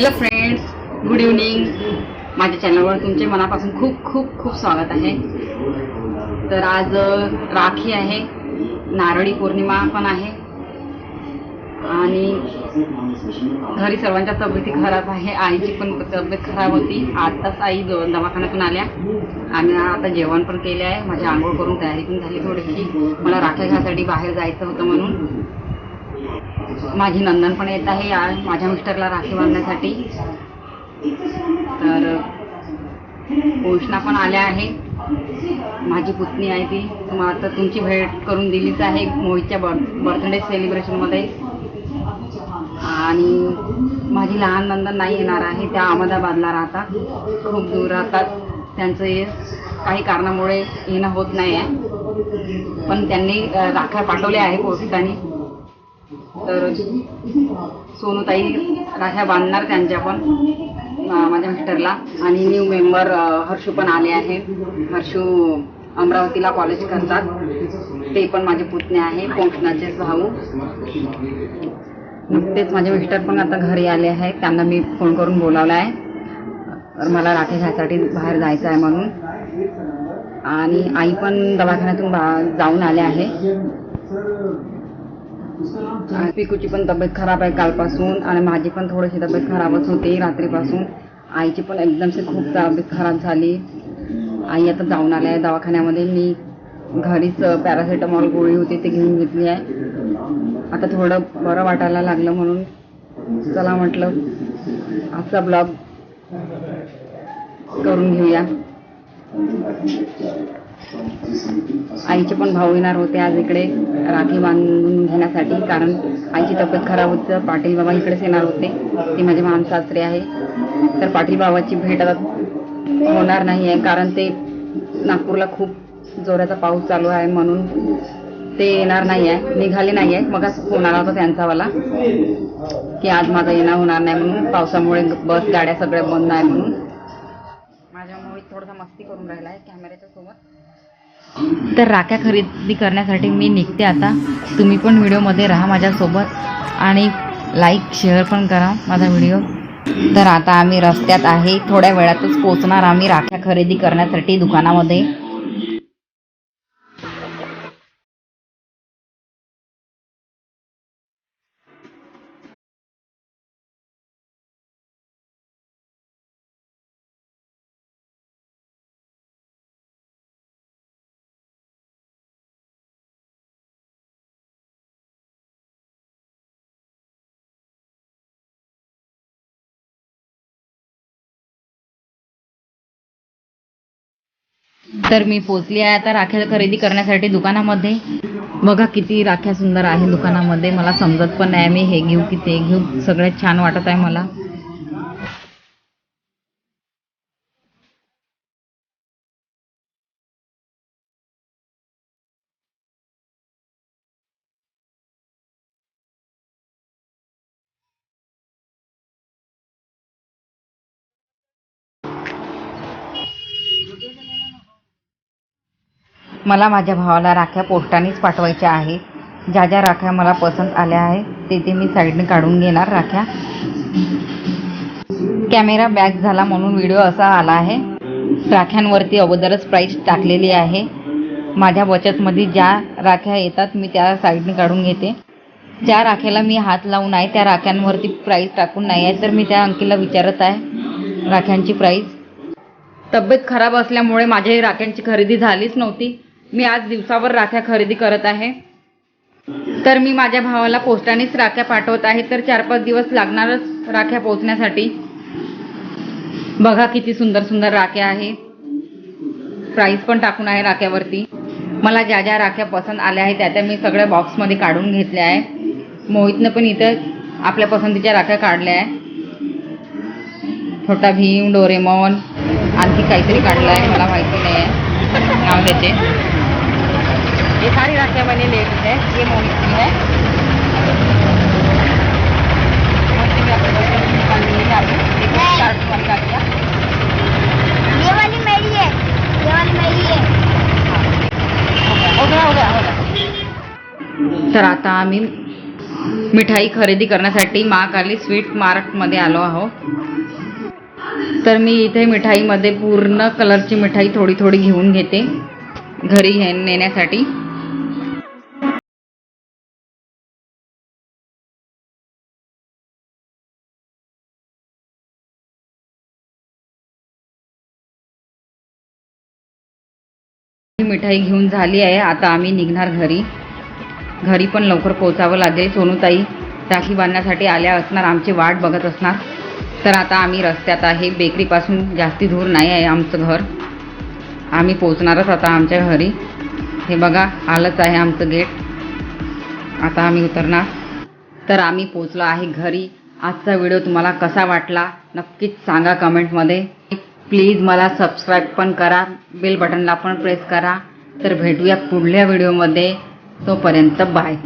Hello friends good evening माझ्या चॅनलवर तुमचे मनापासून खूप खूप खूप स्वागत आहे. तर आज राखी आहे. नारळी पौर्णिमा पण आहे. आणि घरी सर्वांच्या तब्येती खराब आहे. आईची पण तब्येत खराब होती. आताच आई दवाखान्यातून आल्या. आणि आता जेवण पण केले आहे. माझी आंघोळ करून तयारी पण झाली थोडीशी. मला राख्या घ्यासाठी बाहेर जायचं होतं म्हणून. माझी नंदन पण येत आहे आज माझ्या मिस्टरला राखी बांधण्यासाठी. तर उष्णा पण आल्या आहे. माझी पुतणी आहे ती. तुम्हाला आता तुमची भेट करून दिलीच आहे मोहितच्या बर्थ बर्थडे सेलिब्रेशनमध्ये आणि माझी लहान नंदन नाही येणार आहे त्या अहमदाबादला राहतात. खूप दूर राहतात. त्यांचं हे काही कारणामुळे येणं होत नाही आहे पण त्यांनी राख्या पाठवल्या आहे पोस्टाने. तर सोनूताई राख्या बांधणार त्यांच्या पण माझ्या मिस्टरला. आणि न्यू मेंबर हर्षू पण आले आहे. हर्षू अमरावतीला कॉलेज करतात. ते पण माझे पुतणे आहे पोंक्षणाचे भाऊ. नुकतेच माझे मिस्टर पण आता घरी आले आहेत. त्यांना मी फोन करून बोलावला आहे. तर मला राखी घ्यायसाठी बाहेर जायचं आहे म्हणून. आणि आई पण दवाखान्यातून बा जाऊन आले आहे. पिकूची पण तब्येत खराब आहे कालपासून आणि माझी पण थोडीशी तब्येत खराबच होती रात्रीपासून. आईची पण एकदमसे खूप तब्येत खराब झाली. आई आता जाऊन आल्या आहे दवाखान्यामध्ये. मी घरीच पॅरासिटामॉल गोळी होती ती घेऊन घेतली आहे. आता थोडं बरं वाटायला लागलं म्हणून. चला म्हटलं आजचा ब्लॉग करून घेऊया. आईचे पण भाऊ येणार होते आज इकडे राखी बांधून घेण्यासाठी. कारण आईची तब्येत खराब होतं पाटील बाबा इकडेच येणार होते. ती माझे महान सासरे आहे. तर पाटील बाबाची भेट आता होणार नाही आहे कारण ते नागपूरला खूप जोराचा पाऊस चालू आहे म्हणून ते येणार नाही आहे निघाले नाही आहे. मग फोन आला होता त्यांचावाला की आज माझं येणं होणार नाही म्हणून पावसामुळे बस गाड्या सगळ्या बंद आहे म्हणून. माझ्या मुळे थोडासा मस्ती करून राहिला आहे कॅमेऱ्याच्या सोबत. तर राख्या खरेदी करण्यासाठी मी निघते आता. तुम्ही पण व्हिडिओमध्ये राहा माझ्यासोबत आणि लाईक शेअर पण करा माझा व्हिडिओ. तर आता आम्ही रस्त्यात आहे. थोड्या वेळातच पोचणार आम्ही राख्या खरेदी करण्यासाठी दुकानामध्ये. तर मी पोचली आहे आता राख्या खरेदी करण्यासाठी दुकानामध्ये. बघा किती राख्या सुंदर आहे दुकानामध्ये मला समजत पण नाही मी हे घेऊ की ते घेऊ सगळ्यात छान वाटत आहे मला. मला माझ्या भावाला राख्या पोस्टानेच पाठवायच्या आहे ज्या ज्या राख्या मला पसंत आल्या आहे ते ते मी साईडने काढून घेणार राख्या. कॅमेरा बॅक झाला म्हणून व्हिडिओ असा आला आहे. राख्यांवरती अगोदरच प्राईस टाकलेली आहे. माझ्या बचतमध्ये ज्या राख्या येतात मी त्या साईडने काढून घेते. ज्या राख्याला मी हात लावून आहे त्या राख्यांवरती प्राईस टाकून नाही आहे तर मी त्या अंकीला विचारत आहे राख्यांची प्राईस तब्येत खराब असल्यामुळे माझ्या राख्यांची खरेदी झालीच नव्हती. मी आज दिवसावर राख्या खरेदी करत आहे. तर मी माझ्या भावाला पोस्टानेच राख्या पाठवत आहे. तर चार पाच दिवस लागणारच राख्या पोचण्यासाठी बघा किती सुंदर सुंदर राख्या आहे. प्राईस पण टाकून आहे राख्यावरती. मला ज्या ज्या राख्या पसंत आल्या आहेत त्या त्या मी सगळ्या बॉक्समध्ये काढून घेतल्या आहे. मोहितनं पण इथं आपल्या पसंतीच्या राख्या काढल्या आहे. छोटा भीम डोरेमॉन आणखी काहीतरी काढलं आहे मला माहिती नाही आहे. नाव त्याचे ये सारी राखियाँ मैंने ले ली है ये मोहित की है है ये वाली मेरी है ये वाली मेरी है। हो गया हो गया हो गया तर आता आम्ही मिठाई खरेदी करण्यासाठी महाकाली स्वीट मार्टमध्ये आलो आहोत तर मी इथे मिठाईमध्ये पूर्ण कलरची मिठाई थोडी थोडी घेऊन घेते घरी नेण्यासाठी. मिठाई घेऊन झाली आहे. आता आम्ही निघणार घरी. घरी पण लवकर पोचावं लागेल. सोनूताई राखी बांधण्यासाठी आल्या असणार. आमची वाट बघत असणार. तर आता आम्ही रस्त्यात आहे. बेकरीपासून जास्ती दूर नाही आहे आमचं घर. आम्ही पोचणारच आता आमच्या घरी. हे बघा आलंच आहे आमचं गेट. आता आम्ही उतरणार. तर आम्ही पोचलो आहे घरी. आजचा व्हिडिओ तुम्हाला कसा वाटला नक्कीच सांगा कमेंटमध्ये. प्लीज मला सबस्क्राईब पण करा बेल बटनला पण प्रेस करा. तर भेटूया पुढल्या व्हिडिओमध्ये. तोपर्यंत बाय.